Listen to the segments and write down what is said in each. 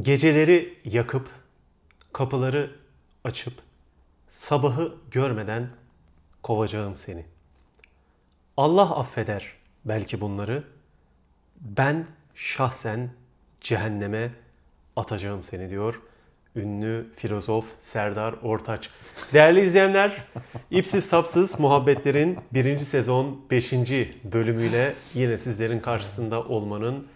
Geceleri yakıp, kapıları açıp, sabahı görmeden kovacağım seni. Allah affeder belki bunları. Ben şahsen cehenneme atacağım seni diyor. Ünlü filozof Serdar Ortaç. Değerli izleyenler, İpsiz Sapsız Muhabbetlerin birinci sezon 5. bölümüyle yine sizlerin karşısında olmanın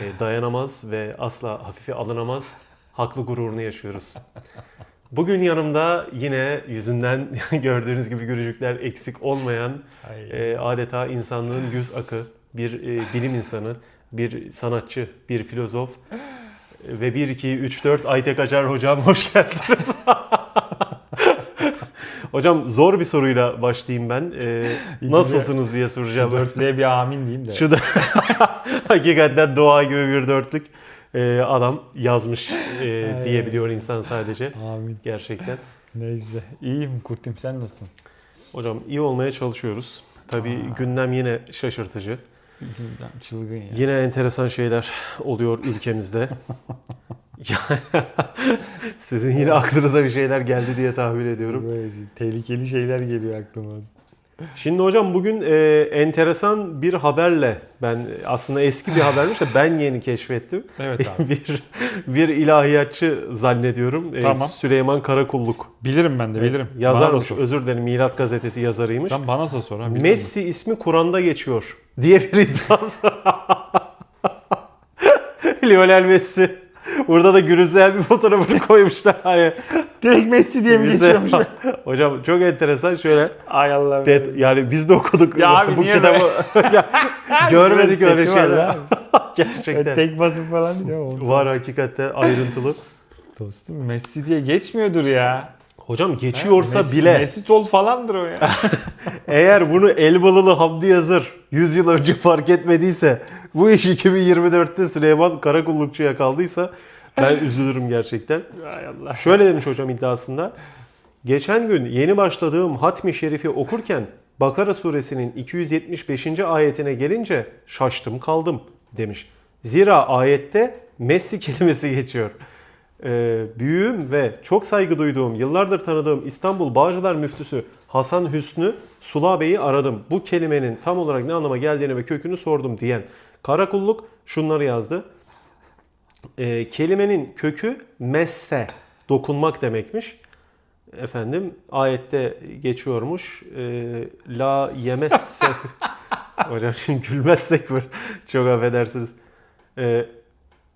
e, dayanamaz ve asla hafife alınamaz haklı gururunu yaşıyoruz. Bugün yanımda yine yüzünden gördüğünüz gibi gülücükler eksik olmayan Ay. e, adeta insanlığın yüz akı bir e, bilim insanı, bir sanatçı, bir filozof ve 1 2 3 4 Aytek Acar hocam hoş geldiniz. hocam zor bir soruyla başlayayım ben. E, İyi nasılsınız diye Şu soracağım. dörtlüğe bir amin diyeyim de. Şu da hakikaten doğa gibi bir dörtlük e, adam yazmış e, diyebiliyor insan sadece. Amin. Gerçekten. Neyse. İyiyim Kurt'um sen nasılsın? Hocam iyi olmaya çalışıyoruz. Tabii gündem yine şaşırtıcı. Gündem çılgın ya. Yine enteresan şeyler oluyor ülkemizde. Sizin yine aklınıza bir şeyler geldi diye tahmin ediyorum. Böyle şey- tehlikeli şeyler geliyor aklıma. Şimdi hocam bugün e, enteresan bir haberle ben aslında eski bir habermiş de ben yeni keşfettim. Evet abi. bir bir ilahiyatçı zannediyorum. E, Tamam. Süleyman Karakulluk. bilirim ben de bilirim. Da Yazarmış. Özür dilerim. Milat gazetesi yazarıymış. Tam bana da sor. ha, Messi ismi Kur'an'da geçiyor diye bir iddiası. Lionel Messi. Burada da gürülseyen bir fotoğrafını koymuşlar. Hani. Direkt Messi diye mi geçiyormuş? Hocam çok enteresan şöyle. Ay Allah. Det- yani biz de okuduk Ya abi bu niye kitabı. Görmedik öyle seti var şeyler. Gerçekten. Tek basın falan diyor. Var hakikaten ayrıntılı. Dostum Messi diye geçmiyordur ya. Hocam geçiyorsa Messi, bile Messi tol falandır o ya. eğer bunu Elmalılı Hamdi Yazır 100 yıl önce fark etmediyse bu iş 2024'te Süleyman Karakullukçu'ya kaldıysa ben üzülürüm gerçekten. Ay Allah. Şöyle demiş hocam iddiasında. Geçen gün yeni başladığım Hatmi Şerif'i okurken Bakara suresinin 275. ayetine gelince şaştım kaldım demiş. Zira ayette Messi kelimesi geçiyor. Ee, büyüğüm ve çok saygı duyduğum, yıllardır tanıdığım İstanbul Bağcılar Müftüsü Hasan Hüsnü Sula Bey'i aradım. Bu kelimenin tam olarak ne anlama geldiğini ve kökünü sordum diyen Karakulluk şunları yazdı. Ee, kelimenin kökü messe, dokunmak demekmiş. Efendim ayette geçiyormuş. Ee, la yemesse. Hocam şimdi gülmezsek mi? Çok affedersiniz. Ee,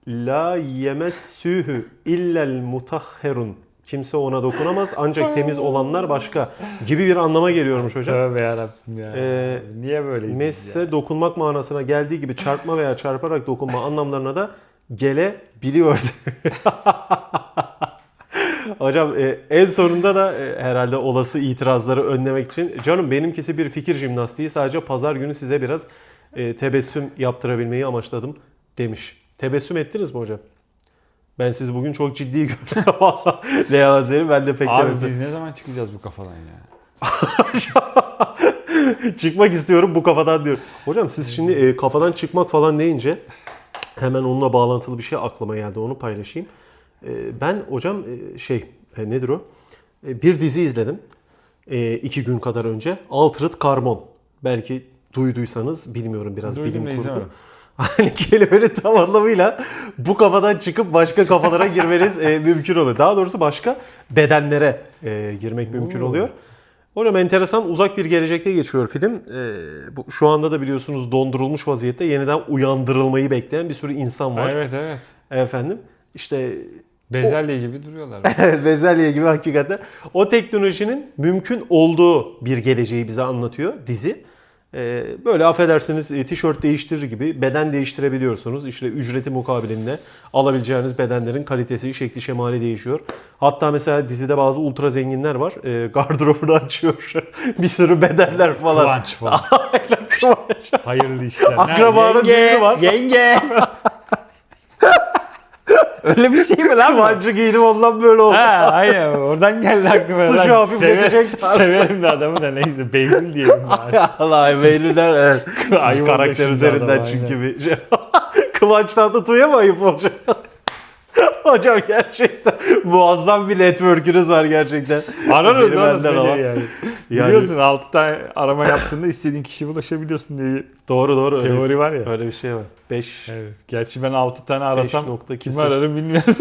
la yemessühü illel mutahherun. Kimse ona dokunamaz ancak temiz olanlar başka gibi bir anlama geliyormuş hocam. Tövbe yarabbim ya. Ee, Niye böyleyiz biz ya? Messe dokunmak manasına geldiği gibi çarpma veya çarparak dokunma anlamlarına da gelebiliyor. Hocam e, en sonunda da e, herhalde olası itirazları önlemek için canım benimkisi bir fikir jimnastiği sadece pazar günü size biraz e, tebessüm yaptırabilmeyi amaçladım demiş. Tebessüm ettiniz mi hocam? Ben sizi bugün çok ciddi gördüm. yalan söyleyeyim ben de pek Abi tebessüm- biz ne zaman çıkacağız bu kafadan ya? Çıkmak istiyorum bu kafadan diyor. Hocam siz şimdi e, kafadan çıkmak falan deyince hemen onunla bağlantılı bir şey aklıma geldi. Onu paylaşayım. E, ben hocam e, şey e, nedir o? E, bir dizi izledim. E, iki gün kadar önce. Altered Carbon. Belki duyduysanız bilmiyorum biraz Duydum bilim kurgu. izlemedim. Hani kelimenin tam anlamıyla bu kafadan çıkıp başka kafalara girmeniz e, mümkün oluyor. Daha doğrusu başka bedenlere e, girmek mümkün oluyor. Hocam enteresan uzak bir gelecekte geçiyor film. E, bu, şu anda da biliyorsunuz dondurulmuş vaziyette yeniden uyandırılmayı bekleyen bir sürü insan var. Evet evet. Efendim işte Bezelye gibi duruyorlar. bezelye gibi hakikaten o teknolojinin mümkün olduğu bir geleceği bize anlatıyor dizi. Ee, böyle affedersiniz e, tişört değiştirir gibi beden değiştirebiliyorsunuz. İşte ücreti mukabilinde alabileceğiniz bedenlerin kalitesi, şekli, şemali değişiyor. Hatta mesela dizide bazı ultra zenginler var. Ee, gardırobunu açıyor. bir sürü bedenler falan. Kıvanç falan. Hayırlı işler. Akrabanın düğünü var. Yenge. Öyle bir şey mi lan? Kıvancı giydim ondan böyle oldu. Ha, aynen oradan geldi aklıma. Suçu Lan hafifletecek tarzı. Severim de adamı da neyse Behlül diyelim bari. Allah Beylül'den evet. Ayıp Karakter üzerinden adam, çünkü bir şey. Kıvanç Tatlıtuğ'a mı ayıp olacak? Hocam gerçekten muazzam bir network'ünüz var gerçekten. Ararız oğlum yani. Yani- Biliyorsun 6 tane arama yaptığında istediğin kişiye ulaşabiliyorsun diye Doğru doğru. Öyle, teori var ya. öyle bir şey var. 5 Evet. Gerçi ben 6 tane arasam nokta kimi ararım bilmiyorum.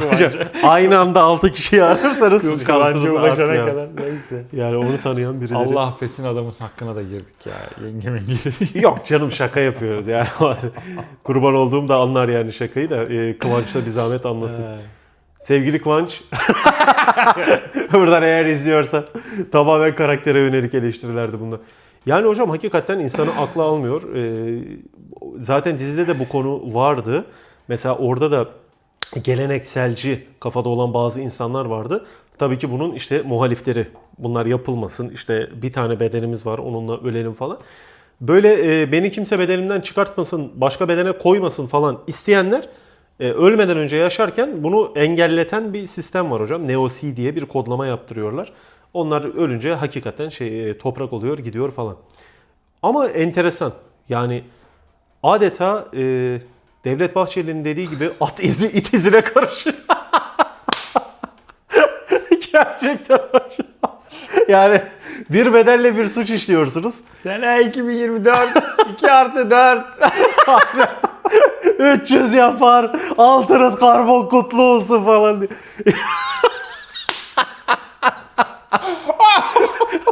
Hocam aynı anda 6 kişiyi ararsanız Kıvanç'a ulaşana artmıyor. kadar neyse. Yani onu tanıyan birileri. Allah affetsin adamın hakkına da girdik ya. Yenge menge Yok canım şaka yapıyoruz yani. Kurban olduğum da anlar yani şakayı da e, Kıvanç da bir zahmet anlasın. Sevgili Kıvanç. Buradan eğer izliyorsa tamamen karaktere yönelik eleştirilerdi bunlar. Yani hocam hakikaten insanı akla almıyor. Ee, zaten dizide de bu konu vardı. Mesela orada da gelenekselci kafada olan bazı insanlar vardı. Tabii ki bunun işte muhalifleri. Bunlar yapılmasın. İşte bir tane bedenimiz var onunla ölelim falan. Böyle e, beni kimse bedenimden çıkartmasın, başka bedene koymasın falan isteyenler e, ölmeden önce yaşarken bunu engelleten bir sistem var hocam. Neo-C diye bir kodlama yaptırıyorlar. Onlar ölünce hakikaten şey e, toprak oluyor, gidiyor falan. Ama enteresan. Yani adeta e, Devlet Bahçeli'nin dediği gibi at izi it izine karışıyor. Gerçekten. Yani bir bedelle bir suç işliyorsunuz. Sene 2024 2 artı 4. 300 yapar. Altının karbon kutlu olsun falan diye.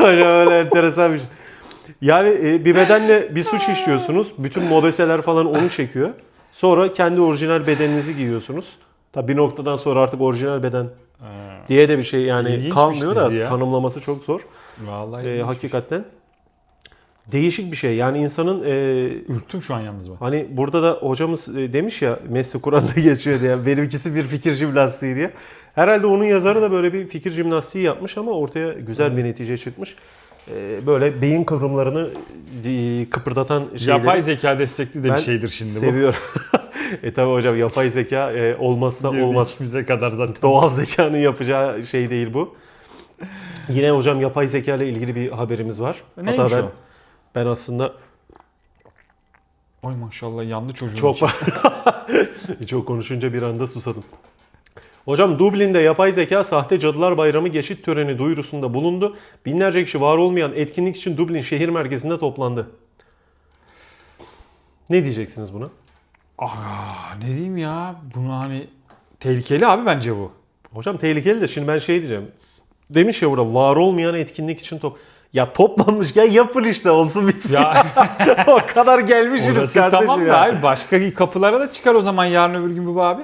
Hocam öyle enteresan bir şey. Yani e, bir bedenle bir suç işliyorsunuz. Bütün mobeseler falan onu çekiyor. Sonra kendi orijinal bedeninizi giyiyorsunuz. Tabi bir noktadan sonra artık orijinal beden diye de bir şey yani İlginçmiş kalmıyor da dizi ya. tanımlaması çok zor. Vallahi E, hakikaten değişik bir şey. Yani insanın e, ürktüm şu an yalnız ben. Hani burada da hocamız e, demiş ya Messi Kur'an'da geçiyor diye benimkisi bir fikir jimnastiği diye. Herhalde onun yazarı da böyle bir fikir jimnastiği yapmış ama ortaya güzel bir netice çıkmış. E, Böyle beyin kıvrımlarını e, kıpırdatan şeyleri Yapay zeka destekli de ben bir şeydir şimdi bu. seviyorum. e tabi hocam yapay zeka e, olmazsa Girdi olmaz. içimize kadar zaten. Doğal zekanın yapacağı şey değil bu. Yine hocam yapay zeka ile ilgili bir haberimiz var. Neymiş Hatta ben, o? ben aslında Ay maşallah yandı çocuğun Çok içi. var. Çok konuşunca bir anda susadım. Hocam Dublin'de yapay zeka sahte Cadılar Bayramı geçit töreni duyurusunda bulundu. Binlerce kişi var olmayan etkinlik için Dublin şehir merkezinde toplandı. Ne diyeceksiniz buna? Aa, ne diyeyim ya? Bunu hani tehlikeli abi bence bu. Hocam tehlikeli de şimdi ben şey diyeceğim. Demiş ya burada var olmayan etkinlik için top. Ya toplanmışken yapın işte olsun bitsin. Ya o kadar gelmişsiniz orası kardeşim tamam ya. da abi başka kapılara da çıkar o zaman yarın öbür gün bu abi.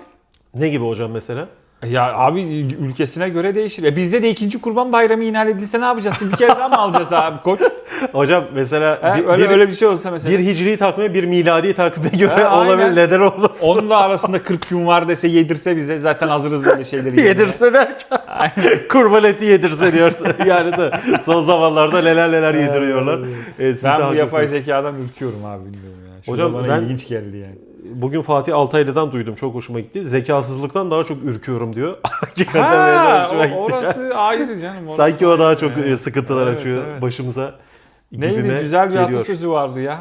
Ne gibi hocam mesela? Ya abi ülkesine göre değişir. E bizde de ikinci kurban bayramı ihlal edilse ne yapacağız? Bir kere daha mı alacağız abi koç? Hocam mesela He, bir, öyle, bir, öyle bir şey olsa mesela. bir hicri takvime bir miladi takvime göre He, olabilir. Neden olmasın? Onun da arasında 40 gün var dese yedirse bize zaten hazırız böyle şeyleri. yedirse derken kurban eti yedirse diyor. yani de son zamanlarda neler neler yediriyorlar. Ee, Ben bu yapay zekadan ürküyorum abi bilmiyorum ya. Şurada Hocam bana ben- ilginç geldi yani. Bugün Fatih Altaylı'dan duydum. Çok hoşuma gitti. Zekasızlıktan daha çok ürküyorum diyor. Hakikaten Ha, hoşuma gitti. orası ayrı canım. orası Sanki o daha çok Evet. e, sıkıntılar Evet, açıyor evet. başımıza. Neydi güzel bir geliyor. atasözü vardı ya.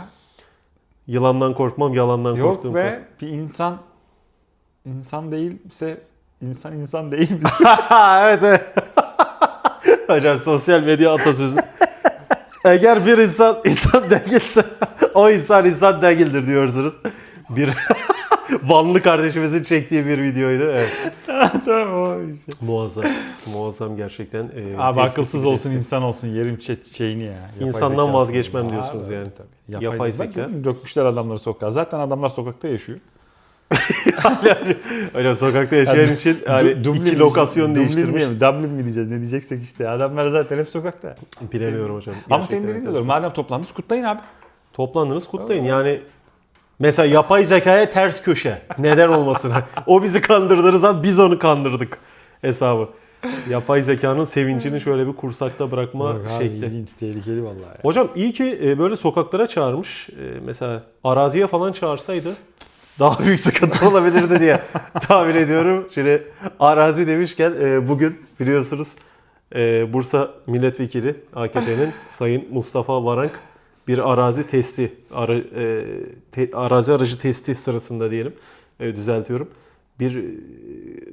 Yılandan korkmam, yalandan Yok korktuğum ve bir insan insan değilse insan insan değil evet evet. Hocam sosyal medya atasözü. Eğer bir insan insan değilse o insan insan değildir diyorsunuz. Bir Vanlı kardeşimizin çektiği bir videoydu. Evet. tamam o işte. Muazzam. Muazzam gerçekten. e, Abi akılsız olsun insan olsun yerim çe- şeyini ya. Yapay İnsandan zekasını. vazgeçmem Aa, diyorsunuz yani. Tabii. Yapay, Yapay zeka. zeka. Bak, Dökmüşler adamları sokağa. Zaten adamlar sokakta yaşıyor. Hocam sokakta yaşayan Yani için hani Du- Dublin iki mi- lokasyon Dublin değiştirmiş. mi? Dublin mi diyeceğiz? Ne diyeceksek işte. Adamlar zaten hep sokakta. Bilemiyorum hocam. Ama Gerçekten senin dediğin de enteresan. doğru. Madem toplandınız kutlayın abi. Toplandınız kutlayın. Yani mesela yapay zekaya ters köşe. Neden olmasın? o bizi kandırdığınız an biz onu kandırdık hesabı. Yapay zekanın sevincini şöyle bir kursakta bırakma Yok abi, şekli. ilginç, tehlikeli vallahi. ya. Hocam iyi ki e, böyle sokaklara çağırmış. E, Mesela araziye falan çağırsaydı daha büyük sıkıntı olabilirdi diye tahmin ediyorum. Şimdi arazi demişken e, bugün biliyorsunuz Bursa Milletvekili AKP'nin Sayın Mustafa Varank bir arazi testi, ara- e, te- arazi aracı testi sırasında diyelim, e, düzeltiyorum. bir e,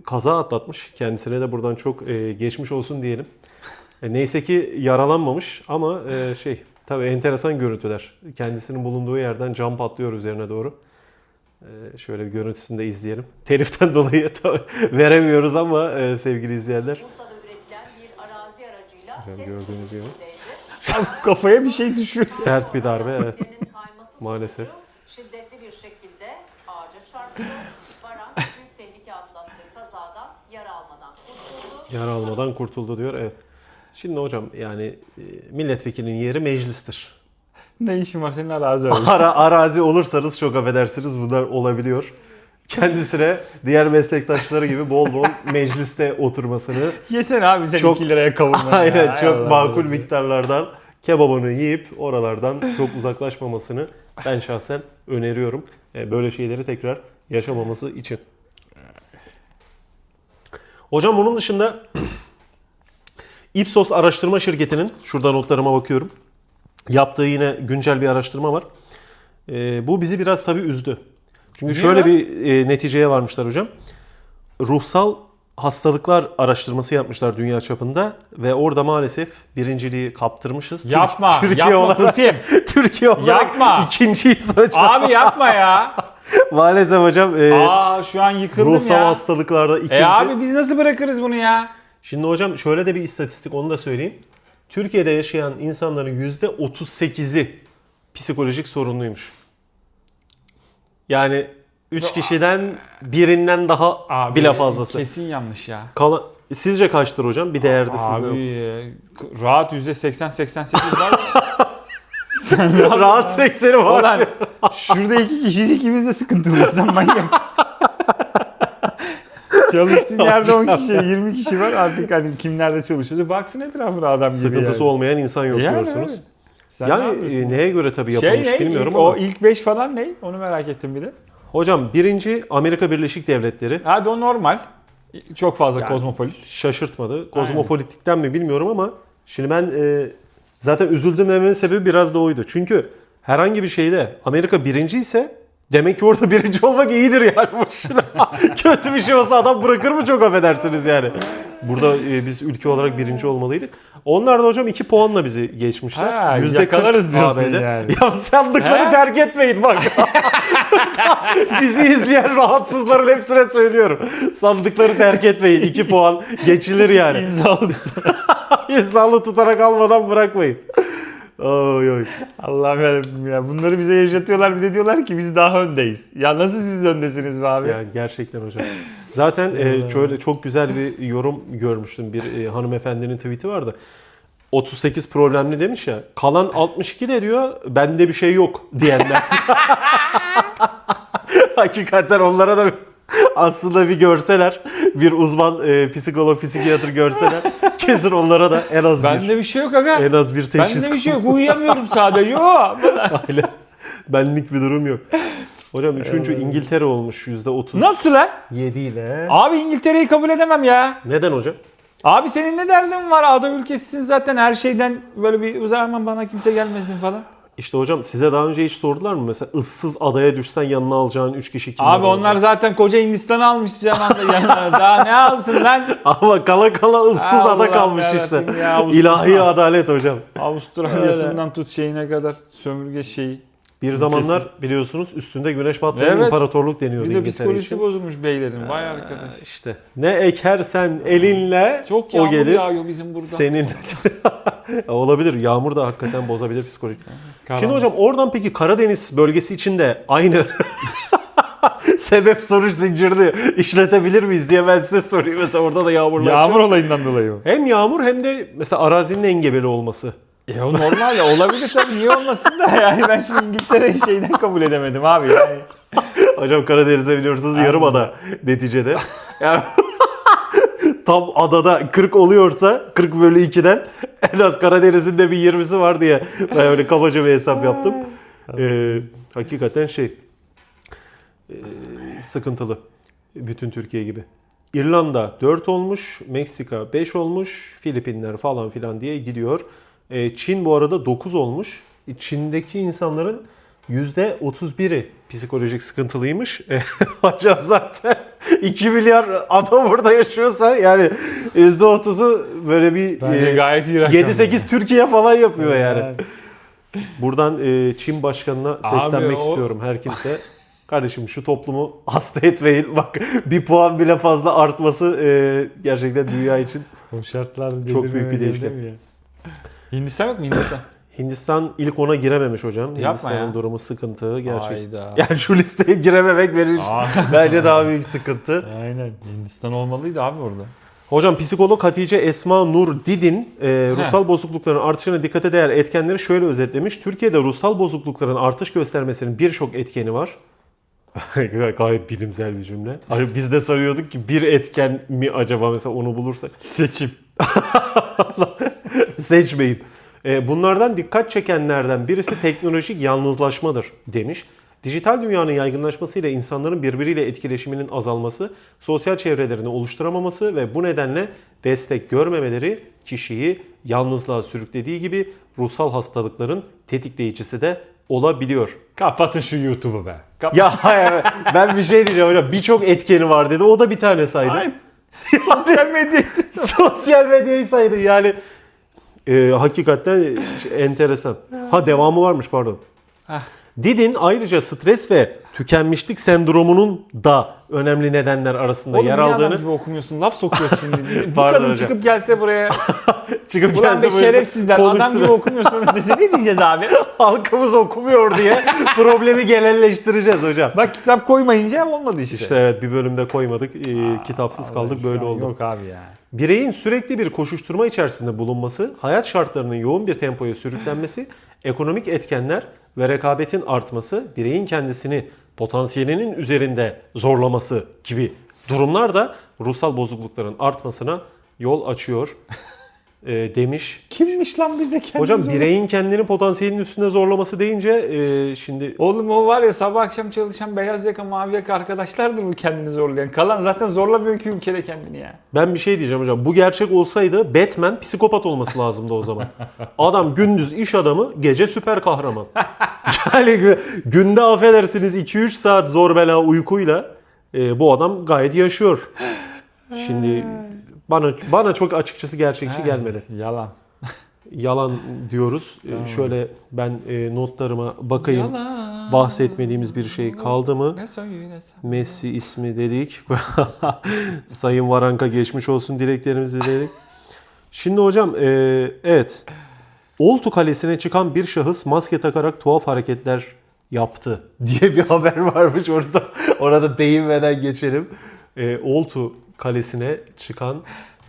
kaza atlatmış. Kendisine de buradan çok e, geçmiş olsun diyelim. E, neyse ki yaralanmamış ama e, şey tabii enteresan görüntüler. Kendisinin bulunduğu yerden cam patlıyor üzerine doğru. E, şöyle bir görüntüsünü de izleyelim. Teliften dolayı tabii veremiyoruz ama e, sevgili izleyenler. Bursa'da üretilen bir arazi aracıyla Hocam test gördüğünüz gibi. Kafaya bir şey düşüyor. Sert bir darbe evet. Maalesef. şiddetli bir şekilde ağaca çarptı. Baran büyük tehlike atlattığı kazadan yara almadan kurtuldu. Yara almadan kurtuldu diyor. Evet. Şimdi hocam yani e, milletvekilinin yeri meclistir. Ne işin var senin arazi? Ara, arazi olursanız çok affedersiniz bunlar olabiliyor. Kendisine diğer meslektaşları gibi bol bol mecliste oturmasını Yesene abi sen Çok- 2 liraya kavurma. aynen ya. çok Allah makul Allah. miktarlardan kebabını yiyip oralardan çok uzaklaşmamasını ben şahsen öneriyorum. E, Böyle şeyleri tekrar yaşamaması için. Hocam bunun dışında Ipsos araştırma şirketinin, şurada notlarıma bakıyorum, yaptığı yine güncel bir araştırma var. E, bu bizi biraz tabii üzdü. Çünkü Niye şöyle lan? bir e, neticeye varmışlar hocam. Ruhsal hastalıklar araştırması yapmışlar dünya çapında ve orada maalesef birinciliği kaptırmışız. Yapma, Türkiye yapma olarak, Kurt'im. Türkiye olarak Yapma. ikinciyiz hocam. Abi yapma ya. Maalesef hocam e, Aa şu an yıkıldım ruhsal ya. hastalıklarda ikinci. E abi biz nasıl bırakırız bunu ya? Şimdi hocam şöyle de bir istatistik onu da söyleyeyim. Türkiye'de yaşayan insanların %38'i psikolojik sorunluymuş. Yani 3 kişiden birinden daha Abi bile fazlası. Kesin yanlış ya. Kala- Sizce kaçtır hocam? Bir değerde sizde yok. Abi e, rahat %80-88 var mı? Sen ne? Rahat sekseni var. Ulan şurada iki kişiyiz ikimiz de sıkıntılıyız lan manyak. Çalıştığım yerde 10 kişi, 20 kişi var artık hani kim nerede çalışıyor. Baksın etrafına adam gibi Sıkıntısı yani. olmayan insan yok Yani diyorsunuz. öyle. Sen ne Yani yapıyorsun? e, neye göre tabii şey yapılmış ne? bilmiyorum İlk- ama. O ilk 5 falan ne? Onu merak ettim bir de. Hocam birinci Amerika Birleşik Devletleri Hadi o normal. Çok fazla Yani- kozmopolit. şaşırtmadı. Kozmopolitikten mi bilmiyorum ama şimdi ben e, zaten üzüldüm dememin sebebi biraz da oydu. Çünkü herhangi bir şeyde Amerika birinci ise demek ki orada birinci olmak iyidir yani. Boşuna. Kötü bir şey olsa adam bırakır mı çok affedersiniz yani. Burada e, biz ülke olarak birinci olmalıydık. Onlar da hocam 2 puanla bizi geçmişler. Ha, Yüzde yakalarız kırk diyorsun AB'de. yani. Ya sandıkları He? terk etmeyin bak. bizi izleyen rahatsızların hepsine söylüyorum. Sandıkları terk etmeyin. 2 puan geçilir yani. İmzalı. İnsanlı tutarak almadan bırakmayın. Ay ay. Allah'ım yarabbim ya. Bunları bize yaşatıyorlar. Bir de diyorlar ki biz daha öndeyiz. Ya nasıl siz öndesiniz be abi? Yani gerçekten hocam. Zaten e, şöyle çok güzel bir yorum görmüştüm. Bir e, hanımefendinin tweet'i vardı. 38 problemli demiş ya. Kalan 62 de diyor bende bir şey yok diyenler. Hakikaten onlara da aslında bir görseler, bir uzman e, psikolog, psikiyatr görseler kesin onlara da en az bir Bende bir şey yok aga. en az bir teşhis Bende bir şey yok. Uyuyamıyorum sadece. O. Öyle. Benlik bir durum yok. Hocam 3. İngiltere olmuş %37 Nasıl lan? ile. Abi İngiltere'yi kabul edemem ya. Neden hocam? Abi senin ne derdin var? Ada ülkesisin zaten her şeyden böyle bir uzakman bana kimse gelmesin falan. İşte hocam size daha önce hiç sordular mı? Mesela ıssız adaya düşsen yanına alacağın 3 kişi kimler? Abi onlar zaten koca Hindistan'ı almış zamanda yanına. Daha ne alsın lan? Ama kala kala ıssız Allah'ım ada kalmış yarabbim işte. ya, Avustralya. İlahi adalet hocam. Avustralya'sından tut şeyine kadar sömürge şeyi. Bir zamanlar biliyorsunuz üstünde güneş batmayan Evet. imparatorluk deniyordu Bir de psikolojisi için. bozulmuş beylerin. Vay arkadaş. İşte ne ekersen elinle Çok o gelir. yağıyor bizim burada. Senin olabilir. Yağmur da hakikaten bozabilir psikolojik. Karanlık. Şimdi hocam oradan peki Karadeniz bölgesi için de aynı sebep sonuç zincirini işletebilir miyiz diye ben size sorayım. Mesela orada da yağmurlar Yağmur çok. olayından dolayı mı? Hem yağmur hem de mesela arazinin engebeli olması. E o normal ya olabilir tabii niye olmasın da yani ben şimdi İngiltere'yi şeyden kabul edemedim abi yani. Hocam Karadeniz'de biliyorsunuz yarım ada neticede. Yani tam adada 40 oluyorsa 40 bölü 2'den en az Karadeniz'in de bir 20'si var diye ben öyle kabaca bir hesap yaptım. Ee, hakikaten şey ee, sıkıntılı. Bütün Türkiye gibi. İrlanda 4 olmuş, Meksika 5 olmuş, Filipinler falan filan diye gidiyor. Ee, Çin bu arada 9 olmuş. E, Çin'deki insanların %31'i psikolojik sıkıntılıymış. E, Hocam zaten 2 milyar adam burada yaşıyorsa yani %30'u böyle bir Bence e, gayet iyi rakam. 7-8 Türkiye falan yapıyor yani. Buradan e, Çin başkanına Abi seslenmek o- istiyorum her kimse. Kardeşim şu toplumu hasta etmeyin. Bak bir puan bile fazla artması e, gerçekten dünya için. O Çok büyük bir değişken. Hindistan yok mu Hindistan? Hindistan ilk ona girememiş hocam. Yapma Hindistan'ın ya. durumu sıkıntı gerçek. Hayda. Yani şu listeye girememek benim için Aa. bence daha büyük sıkıntı. Aynen. Hindistan olmalıydı abi orada. Hocam psikolog Hatice Esma Nur Didin e, ruhsal bozuklukların artışına dikkate değer etkenleri şöyle özetlemiş. Türkiye'de ruhsal bozuklukların artış göstermesinin birçok etkeni var. Gayet bilimsel bir cümle. Hani biz de sanıyorduk ki bir etken mi acaba mesela onu bulursak. Seçim. Seçmeyeyim. E, bunlardan dikkat çekenlerden birisi teknolojik yalnızlaşmadır demiş. Dijital dünyanın yaygınlaşmasıyla insanların birbiriyle etkileşiminin azalması, sosyal çevrelerini oluşturamaması ve bu nedenle destek görmemeleri kişiyi yalnızlığa sürüklediği gibi ruhsal hastalıkların tetikleyicisi de olabiliyor. Kapatın şu YouTube'u be. Kap- Ya hayır, ben bir şey diyeceğim hocam. Birçok etkeni var dedi. O da bir tane saydı. Ay, Sosyal medyayı Sosyal medyayı saydı yani. E, hakikaten enteresan. Ha devamı varmış pardon. Heh. Didin ayrıca stres ve tükenmişlik sendromunun da önemli nedenler arasında Oğlum yer aldığını gibi okumuyorsun? Laf sokuyorsun şimdi. Bu kadın hocam. çıkıp gelse buraya. çıkıp Ulan be gelse şerefsizler adam gibi okumuyorsunuz dese ne diyeceğiz abi? halkımız okumuyor diye problemi genelleştireceğiz hocam. Bak kitap koymayınca olmadı işte. İşte evet bir bölümde koymadık. e, kitapsız kaldık böyle oldu. Yok abi ya. Bireyin sürekli bir koşuşturma içerisinde bulunması, hayat şartlarının yoğun bir tempoya sürüklenmesi, ekonomik etkenler ve rekabetin artması, bireyin kendisini potansiyelinin üzerinde zorlaması gibi durumlar da ruhsal bozuklukların artmasına yol açıyor e, demiş. Kimmiş lan bizde kendimiz Hocam bireyin kendini potansiyelinin üstünde zorlaması deyince e, şimdi Oğlum o var ya sabah akşam çalışan beyaz yaka mavi yaka arkadaşlardır bu kendini zorlayan. Kalan zaten zorlamıyor ki ülkede kendini ya. Ben bir şey diyeceğim hocam. Bu gerçek olsaydı Batman psikopat olması lazımdı o zaman. Adam gündüz iş adamı, gece süper kahraman. yani gü- günde affedersiniz 2-3 saat zor bela uykuyla e, bu adam gayet yaşıyor. Şimdi bana bana çok açıkçası gerçekçi gelmedi. Yalan. Yalan diyoruz. E, şöyle ben e, notlarıma bakayım. Yalan. Bahsetmediğimiz bir şey kaldı mı? Ne söylüyorsun? Messi ismi dedik. Sayın Varanka geçmiş olsun dileklerimizi diledik. Şimdi hocam e, evet. Oltu Kalesi'ne çıkan bir şahıs maske takarak tuhaf hareketler yaptı diye bir haber varmış orada. Orada değinmeden geçelim. E, Oltu Kalesi'ne çıkan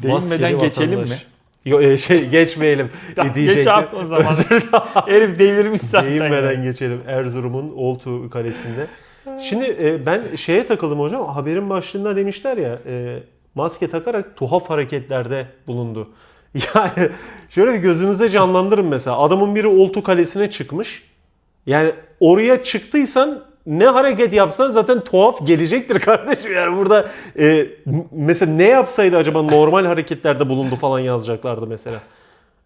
Değinmeden geçelim vatandaş- mi? Yo, e, şey geçmeyelim. Tamam, geç abi o zaman. Herif delirmiş zaten. Değinmeden geçelim Erzurum'un Oltu Kalesi'nde. Şimdi e, ben şeye takıldım hocam. Haberin başlığında demişler ya e, maske takarak tuhaf hareketlerde bulundu. Yani şöyle bir gözünüzde canlandırın mesela. Adamın biri Oltu Kalesi'ne çıkmış. Yani oraya çıktıysan ne hareket yapsan zaten tuhaf gelecektir kardeşim. Yani burada e, mesela ne yapsaydı acaba normal hareketlerde bulundu falan yazacaklardı mesela.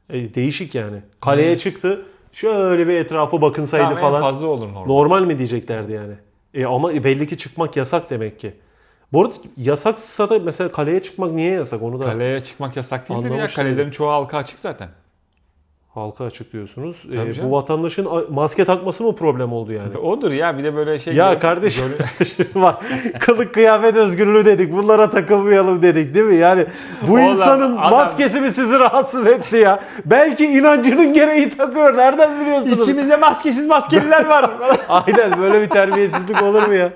E, değişik yani. Kaleye çıktı. Şöyle bir etrafa bakınsaydı Tamam, en falan. fazla olur normal. Normal mi diyeceklerdi yani. E ama belli ki çıkmak yasak demek ki. Bu arada yasaksa da mesela kaleye çıkmak niye yasak onu da Kaleye çıkmak yasak değildir ya. Anlamış Kalelerin çoğu halka açık zaten. Halka açıklıyorsunuz. Tabii canım. bu vatandaşın maske takması mı problem oldu yani? Odur ya bir de böyle şey... Ya gör- kardeşim bak kılık kıyafet özgürlüğü dedik. Bunlara takılmayalım dedik değil mi? Yani bu Oğlum, insanın adam- maskesi mi sizi rahatsız etti ya? Belki inancının gereği takıyor. Nereden biliyorsunuz? İçimizde maskesiz maskeliler var. Aynen böyle bir terbiyesizlik olur mu ya?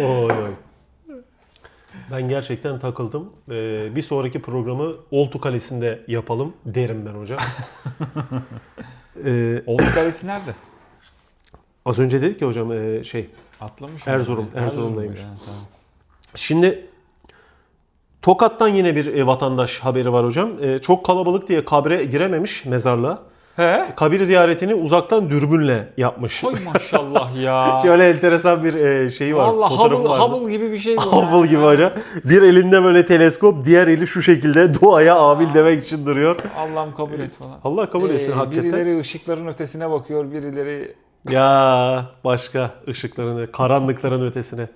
Oy oy. Ben gerçekten takıldım. Ee, bir sonraki programı Oltu Kalesi'nde yapalım derim ben hocam. Ee, Oldu kalesi nerede? az önce dedik ya hocam e, şey. Atlamış. Erzurum, mı? Erzurum'daymış. ya, tamam. Şimdi Tokat'tan yine bir e, vatandaş haberi var hocam. E, çok kalabalık diye kabre girememiş mezarlığa. He? Kabir ziyaretini uzaktan dürbünle yapmış. Oy maşallah ya. Şöyle enteresan bir e, şeyi var. Valla Hubble, vardı. Hubble gibi bir şey ya. Hubble gibi hocam. Bir elinde böyle teleskop, diğer eli şu şekilde duaya abil demek için duruyor. Allah'ım kabul et falan. Allah kabul etsin Ee, hakikaten. Birileri ışıkların ötesine bakıyor, birileri Ya başka ışıkların, karanlıkların ötesine.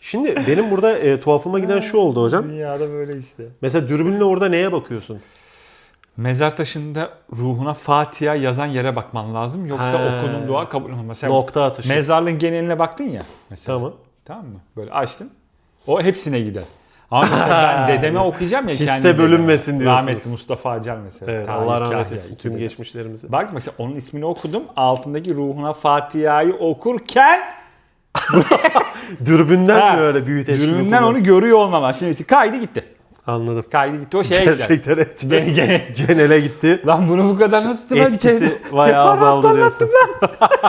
Şimdi benim burada e, tuhafıma giden şu oldu hocam. Dünyada böyle işte. Mesela dürbünle orada neye bakıyorsun? Mezar taşında ruhuna Fatiha yazan yere bakman lazım. Yoksa He. okunun dua kabul olmaz. Mesela Nokta atışı. mezarlığın geneline baktın ya. Mesela. Tamam. Tamam mı? Böyle açtın. O hepsine gider. Ama mesela ben dedeme okuyacağım ya Hisse kendi dedeme. bölünmesin diyorsunuz. Rahmetli Mustafa Acar mesela. Evet, Tarih Allah rahmet kahya etsin iki tüm geçmişlerimizi. Bak mesela onun ismini okudum. Altındaki ruhuna Fatiha'yı okurken Dürbünden Ha, mi öyle büyüteç gibi Dürümünden kullan- onu görüyor olmam. Şimdi kaydı gitti. Anladım. Kaydı gitti o şeye gider. Gerçekten etti. Gene gene. Genele gitti. Lan bunu bu kadar nasıl Etkisi bayağı azaldı diyorsun.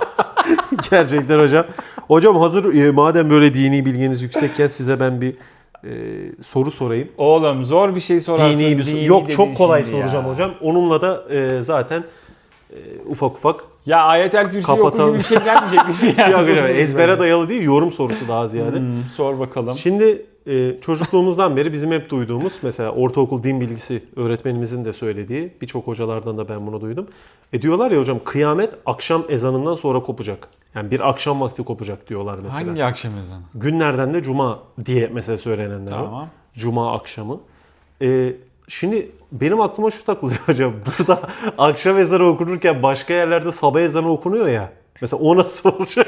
Gerçekten hocam. Hocam hazır e, madem böyle dini bilginiz yüksekken size ben bir e, soru sorayım. Oğlum zor bir şey sorarsın. Dini bir soru. dini Yok çok kolay şimdi ya. soracağım hocam. Onunla da e, zaten e, ufak ufak Ya ayetel kürsi oku gibi bir şey gelmeyecek mi? Yani? Yok hocam, ezbere dayalı değil yorum sorusu daha ziyade. Hmm, sor bakalım. Şimdi e, çocukluğumuzdan beri bizim hep duyduğumuz mesela ortaokul din bilgisi öğretmenimizin de söylediği birçok hocalardan da ben bunu duydum. E diyorlar ya hocam kıyamet akşam ezanından sonra kopacak. Yani bir akşam vakti kopacak diyorlar mesela. Hangi akşam ezanı? Günlerden de cuma diye mesela söylenenler var. Tamam. Cuma akşamı. E, şimdi benim aklıma şu takılıyor hocam. Burada akşam ezanı okunurken başka yerlerde sabah ezanı okunuyor ya. Mesela o nasıl olacak?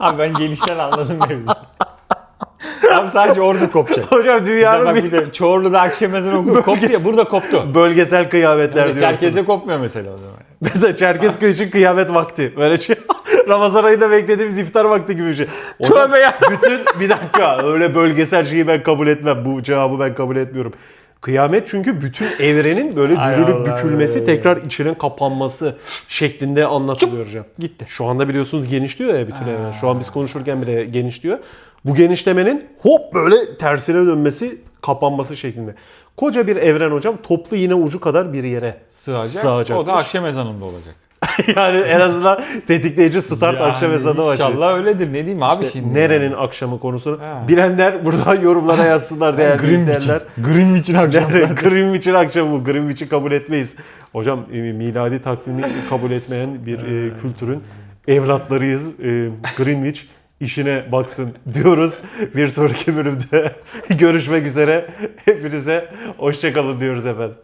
Abi ben gelişten anladım mevzuyu. Abi sadece orada kopacak. hocam Mesela dünyanın bak bir bir de Çorlu'da akşam ezanı okuyor. Koptu ya burada koptu. bölgesel kıyametler Mesela diyorsunuz. Çerkez'de kopmuyor mesela o zaman. Mesela Çerkezköy için kıyamet vakti. Böyle şey. Ramazan ayında beklediğimiz iftar vakti gibi bir şey. Hocam, Tövbe ya. Bütün bir dakika öyle bölgesel şeyi ben kabul etmem. Bu cevabı ben kabul etmiyorum. Kıyamet çünkü bütün evrenin böyle dürülüp bükülmesi, Allah. tekrar içinin kapanması şeklinde anlatılıyor hocam. Gitti. Şu anda biliyorsunuz genişliyor ya bütün evren. Şu an biz konuşurken bile genişliyor. Bu genişlemenin hop böyle tersine dönmesi, kapanması şeklinde. Koca bir evren hocam toplu yine ucu kadar bir yere Sığacak. sığacakmış. O da akşam ezanında olacak. yani en azından tetikleyici start Yani akşam ezanı başlıyor. İnşallah öyledir. Ne diyeyim abi İşte şimdi? nerenin akşamı konusunu Ha. bilenler buradan yorumlara yazsınlar değerli Greenwich'in. izleyenler. Greenwich'in akşam Nere- zaten. Greenwich'in akşamı bu. Greenwich'i kabul etmeyiz. Hocam e, miladi takvimi kabul etmeyen bir e, kültürün evlatlarıyız. E, Greenwich işine baksın diyoruz. Bir sonraki bölümde görüşmek üzere. Hepinize hoşçakalın diyoruz efendim.